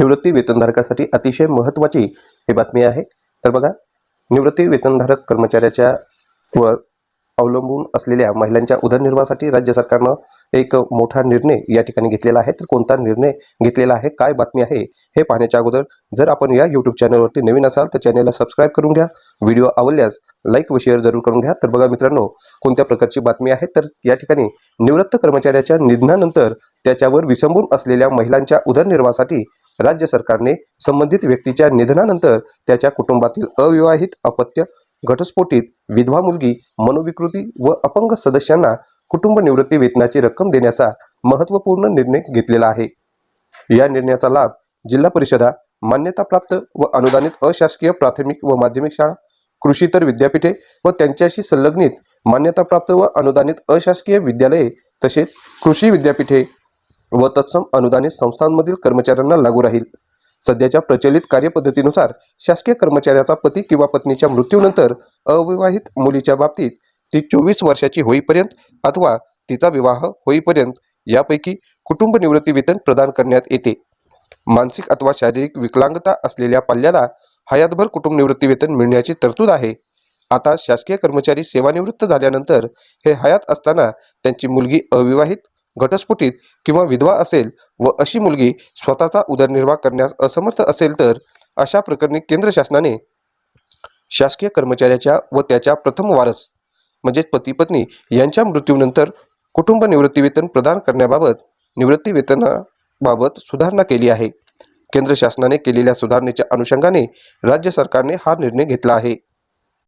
निवृत्ती वेतनधारकासाठी अतिशय महत्त्वाची ही बातमी आहे. तर बघा निवृत्ती वेतनधारक कर्मचाऱ्याच्या वर अवलंबून असलेल्या महिलांच्या उदरनिर्वाहासाठी राज्य सरकारनं एक मोठा निर्णय या ठिकाणी घेतलेला आहे. तर कोणता निर्णय घेतलेला आहे? काय बातमी आहे? हे पाहण्याच्या अगोदर जर आपण या यूट्यूब चॅनलवरती नवीन असाल तर चॅनलला सबस्क्राईब करून घ्या. व्हिडिओ आवडल्यास लाईक व शेअर जरूर करून घ्या. तर बघा मित्रांनो कोणत्या प्रकारची बातमी आहे? तर या ठिकाणी निवृत्त कर्मचाऱ्याच्या निधनानंतर त्याच्यावर विसंबून असलेल्या महिलांच्या उदरनिर्वाहासाठी राज्य सरकारने संबंधित व्यक्तीच्या निधनानंतर त्याच्या कुटुंबातील अविवाहित अपत्य घटस्फोटित विधवा मुलगी मनोविकृती व अपंग सदस्यांना कुटुंब निवृत्ती वेतनाची रक्कम देण्याचा महत्त्वपूर्ण निर्णय घेतलेला आहे. या निर्णयाचा लाभ जिल्हा परिषदा मान्यताप्राप्त व अनुदानित अशासकीय प्राथमिक व माध्यमिक शाळा कृषीतर विद्यापीठे व त्यांच्याशी संलग्नित मान्यताप्राप्त व अनुदानित अशासकीय विद्यालये तसेच कृषी विद्यापीठे व तत्सम अनुदानित संस्थांमधील कर्मचाऱ्यांना लागू राहील. सध्याच्या प्रचलित कार्यपद्धतीनुसार शासकीय कर्मचाऱ्याचा पती किंवा पत्नीच्या मृत्यूनंतर अविवाहित मुलीच्या बाबतीत ती चोवीस वर्षाची होईपर्यंत अथवा तिचा विवाह होईपर्यंत यापैकी कुटुंब निवृत्ती वेतन प्रदान करण्यात येते. मानसिक अथवा शारीरिक विकलांगता असलेल्या पाल्याला हयातभर कुटुंब निवृत्ती वेतन मिळण्याची तरतूद आहे. आता शासकीय कर्मचारी सेवानिवृत्त झाल्यानंतर हे हयात असताना त्यांची मुलगी अविवाहित घटस्फोटीत किंवा विधवा असेल व अशी मुलगी स्वतःचा उदरनिर्वाह करण्यास असमर्थ असेल तर अशा प्रकरणी केंद्र शासनाने शासकीय कर्मचाऱ्याच्या व त्याच्या प्रथम वारस म्हणजेच पती पत्नी यांच्या मृत्यूनंतर कुटुंब निवृत्तीवेतन प्रदान करण्याबाबत निवृत्तीवेतनाबाबत सुधारणा केली आहे. केंद्र शासनाने केलेल्या सुधारणेच्या अनुषंगाने राज्य सरकारने हा निर्णय घेतला आहे.